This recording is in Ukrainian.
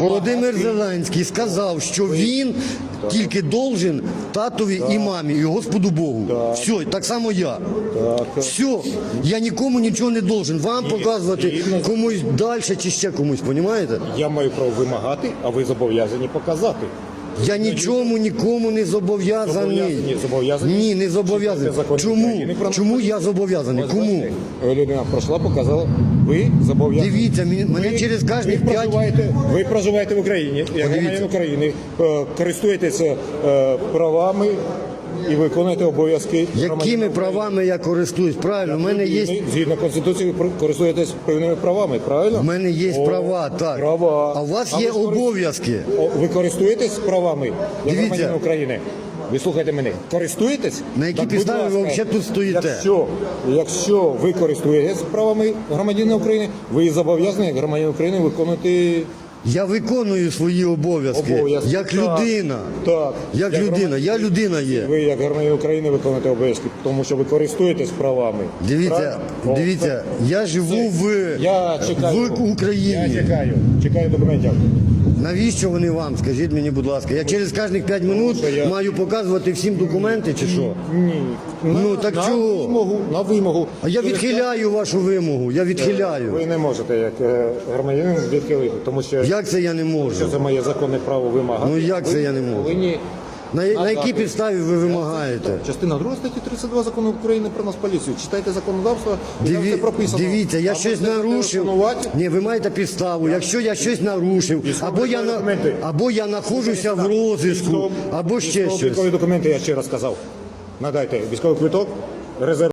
Володимир Зеленський сказав, що він тільки должен татові і мамі, і Господу Богу. Все, так само я. Все, я нікому нічого не должен. Вам показувати комусь далі чи ще комусь, понімаєте? Я маю право вимагати, а ви зобов'язані показати. Я нічому нікому не зобов'язаний. Зобов'язані. Ні, не зобов'язаний. Читайте Чому? України про Чому я зобов'язаний? Ось Кому? бачите, Людина пройшла, показала. Ви зобов'язані. Дивіться, мені- мене Ви- через кожні ви п'ять- проживаєте, ви проживаєте в Україні, як громадянин України, е, користуєтеся е, правами і виконуєте обов'язки. Якими громадянина правами я користуюсь? Правильно, у мене є. Згідно Конституції ви користуєтесь певними правами, правильно? У мене є О, права, так. Права. А у вас ви є корист- обов'язки. О, Ви користуєтесь правами Дивіться. громадянин України? Ви слухайте мене. Користуєтесь? На якій Так, будь підставі ви ласка, взагалі тут стоїте? Якщо, якщо ви користуєтесь правами громадянина України, ви зобов'язані як громадянин України виконувати Я виконую свої обов'язки, обов'язки. як Так, людина. Так. Як людина. громадянин- Я людина є. Ви як громадянин України виконуєте обов'язки, тому що ви користуєтесь правами. Дивіться, Правильно? Дивіться, я живу в, Я чекаю. в Україні. Я чекаю. Чекаю документів. Навіщо вони вам? Скажіть мені, будь ласка. Я через кожних 5 минут я- маю показувати всім документи чи що? Ні. Ну, так на чого? Вимогу, на вимогу. А я відхиляю вашу вимогу. Я відхиляю. Ви не можете як е, громадянин відхилити, тому що Як це я не що можу? це моє законне право вимагати. Ну, як це я не можу? Повинні На, на якій підставі ви вимагаєте? Частина 2 статті 32 закону України про нас поліцію. Читайте законодавство, і там Диві- все прописано. Дивіться, я Або щось будете нарушив. телефонувати, Ні, ви маєте підставу. Якщо я щось нарушив, або я на документи. або я знаходжуся в розв'язку, або ще щось. Військові документи, я ще раз сказав. Надайте військовий квиток, резерв.